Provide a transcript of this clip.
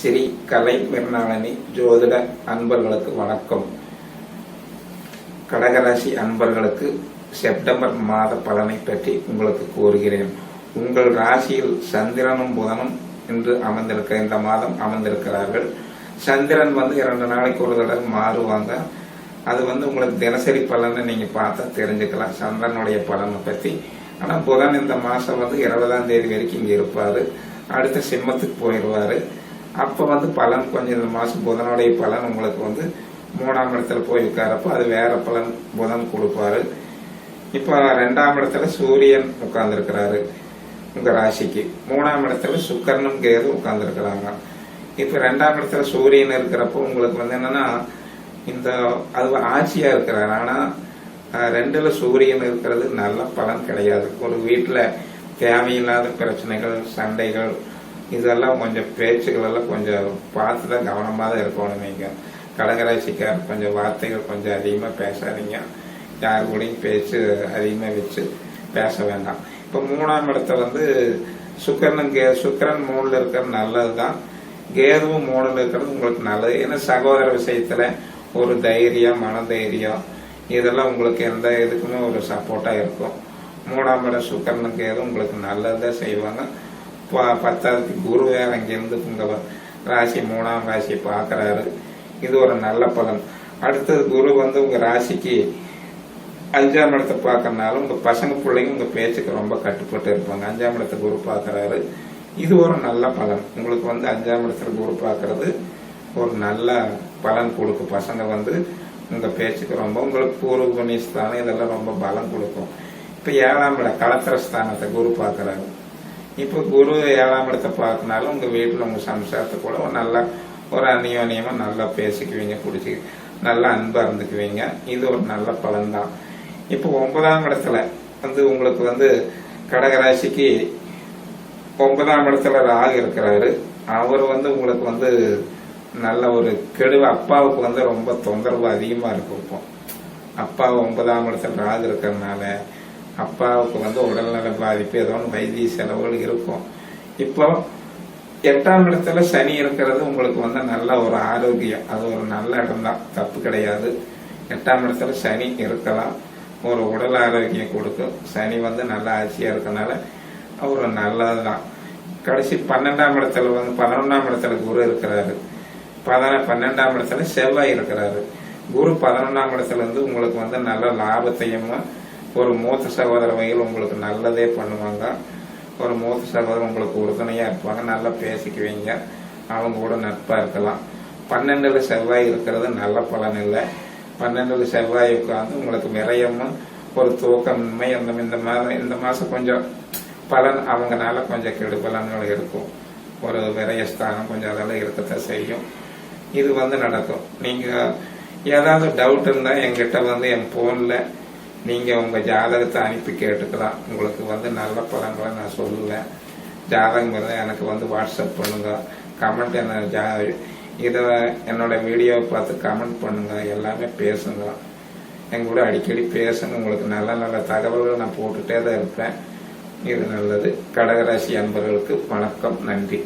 ஸ்ரீ கலை மிருணாளினி ஜோதிட அன்பர்களுக்கு வணக்கம். கடகராசி அன்பர்களுக்கு செப்டம்பர் மாத பலனை பற்றி உங்களுக்கு கூறுகிறேன். உங்கள் ராசியில் சந்திரனும் புதனும் இன்று அமர்ந்திருக்க இந்த மாதம் அமர்ந்திருக்கிறார்கள். சந்திரன் வந்து இரண்டு நாளைக்கு ஒரு தடவை மாறுவாங்க. அது வந்து உங்களுக்கு தினசரி பலனை நீங்க பார்த்தா தெரிஞ்சுக்கலாம். சந்திரனுடைய பலனை பற்றி. ஆனால் புதன் இந்த மாதம் வந்து இருபதாம் தேதி வரைக்கும் இங்கே இருப்பார். அடுத்த சிம்மத்துக்கு போயிடுவாரு. அப்போ வந்து பலன் கொஞ்சம் இந்த புதனுடைய பலன் உங்களுக்கு வந்து மூணாம் இடத்துல போய் உட்காரப்போ அது வேற பலன் புதன் கொடுப்பாரு. இப்போ ரெண்டாம் இடத்துல சூரியன் உட்கார்ந்துருக்கிறாரு உங்கள் ராசிக்கு. மூணாம் இடத்துல சுக்கரனும் கேது உட்கார்ந்துருக்கிறாங்க. இப்போ ரெண்டாம் இடத்துல சூரியன் இருக்கிறப்போ உங்களுக்கு வந்து என்னன்னா இந்த அது ஆட்சியாக இருக்கிறார். ஆனால் ரெண்டில் சூரியன் இருக்கிறது நல்ல பலன் கிடையாது. ஒரு வீட்டில் தேவையில்லாத பிரச்சனைகள் சண்டைகள் இதெல்லாம் கொஞ்சம் பேச்சுகளெல்லாம் கொஞ்சம் பார்த்து தான் கவனமாக தான் இருக்கணும் நீங்கள் கடகராசிக்கார் கொஞ்சம் வார்த்தைகள் கொஞ்சம் அதிகமாக பேசாதீங்க. யார் கூடயும் பேச்சு அதிகமாக வச்சு பேச வேண்டாம். இப்போ மூணாம் இடத்த வந்து சுக்கரன் கே சுக்கரன் மூணில் இருக்கிறது நல்லது தான் கேதுவும் மூணில் இருக்கிறது உங்களுக்கு நல்லது. ஏன்னா சகோதர விஷயத்தில் ஒரு தைரியம் மனதைரியம் இதெல்லாம் உங்களுக்கு எந்த இதுக்குமே ஒரு சப்போர்ட்டாக இருக்கும். மூணாம் இடம் சுக்கரனுக்கு கேது உங்களுக்கு நல்லதுதான் செய்வாங்க. ப- பத்தாவதுக்கு குரு வேற இங்கிருந்து ராசி மூணாம் ராசியை பார்க்குறாரு. இது ஒரு நல்ல பலன். அடுத்தது குரு வந்து உங்கள் ராசிக்கு அஞ்சாம் இடத்தை பார்க்கறனால உங்கள் பசங்க பிள்ளைங்க உங்கள் பேச்சுக்கு ரொம்ப கட்டுப்பட்டு இருப்பாங்க. அஞ்சாம் இடத்தை குரு பார்க்குறாரு. இது ஒரு நல்ல பலன். உங்களுக்கு வந்து அஞ்சாம் இடத்துல குரு பார்க்கறது ஒரு நல்ல பலன் கொடுக்கும். பசங்க வந்து உங்கள் பேச்சுக்கு ரொம்ப உங்களுக்கு பூர்வ புண்ணியஸ்தானம் இதெல்லாம் ரொம்ப பலம் கொடுக்கும். இப்போ ஏழாம் இடம் கலத்திர ஸ்தானத்தை குரு பார்க்குறாரு. இப்போ குரு ஏழாம் இடத்தை பார்க்கனாலும் உங்கள் வீட்டில் உங்கள் சம்சாரத்தை கூட ஒரு ஒரு அந்நியோன்யமா நல்லா பேசிக்குவீங்க பிடிச்சி நல்லா அன்பாக இருந்துக்குவீங்க. இது ஒரு நல்ல பலன் தான். இப்போ ஒன்பதாம் இடத்துல வந்து உங்களுக்கு வந்து கடகராசிக்கு ஒன்பதாம் இடத்துல ராகு இருக்கிறாரு. அவர் வந்து உங்களுக்கு வந்து நல்ல ஒரு கெடு அப்பாவுக்கு வந்து ரொம்ப தொந்தரவு அதிகமாக இருக்கும் இப்போ. அப்பா ஒன்பதாம் இடத்துல ராகு இருக்கிறதுனால அப்பாவுக்கு வந்து உடல்நல பாதிப்பு ஏதோ ஒன்று வைத்திய செலவுகள் இருக்கும். இப்போ எட்டாம் இடத்துல சனி இருக்கிறது உங்களுக்கு வந்து நல்ல ஒரு ஆரோக்கியம். அது ஒரு நல்ல இடம் தான் தப்பு கிடையாது. எட்டாம் இடத்துல சனி இருக்கலாம். ஒரு உடல் ஆரோக்கியம் கொடுக்கும். சனி வந்து நல்ல ஆட்சியாக இருக்கனால ஒரு நல்லதுதான். கடைசி பன்னெண்டாம் இடத்துல வந்து பதினொன்றாம் இடத்துல குரு இருக்கிறாரு. பதின பன்னெண்டாம் இடத்துல செவ்வாய் இருக்கிறாரு. குரு பதினொன்றாம் இடத்துல இருந்து உங்களுக்கு வந்து நல்ல லாபத்தையும் ஒரு மூத்த சகோதர வகையில் உங்களுக்கு நல்லதே பண்ணுவாங்க. ஒரு மூத்த சகோதரர் உங்களுக்கு உறுதுணையா இருப்பாங்க. நல்லா பேசிக்குவீங்க. அவங்க கூட நட்பா இருக்கலாம். பன்னெண்டுல செவ்வாய் இருக்கிறது நல்ல பலன் இல்லை. பன்னெண்டுல செவ்வாய் உட்கார்ந்து உங்களுக்கு விரயமும் ஒரு தூக்கமின்மை அந்த இந்த மாதம் இந்த மாசம் கொஞ்சம் பலன் அவங்கனால கொஞ்சம் கெடு பலன்கள் இருக்கும். ஒரு விரயஸ்தானம் கொஞ்சம் அதெல்லாம் இருக்கத்தான் செய்யும். இது வந்து நடக்கும். நீங்க ஏதாவது டவுட் இருந்தா என்கிட்ட வந்து என் போன்ல நீங்க உங்க ஜாதகத்தை அனுப்பி கேட்டுக்கலாம். உங்களுக்கு வந்து நல்ல பலன்களை நான் சொல்லுவேன். ஜாதகம் இருந்தா எனக்கு வந்து வாட்ஸ்அப் பண்ணுங்க. கமெண்ட் என்ன ஜா இதை என்னோட வீடியோவை பார்த்து கமெண்ட் பண்ணுங்க. எல்லாமே பேசுங்க. எங்கூட அடிக்கடி பேசுங்க. உங்களுக்கு நல்ல நல்ல தகவல்கள் நான் போட்டுட்டே தான் இருப்பேன். இது நல்லது. கடகராசி அன்பர்களுக்கு வணக்கம். நன்றி.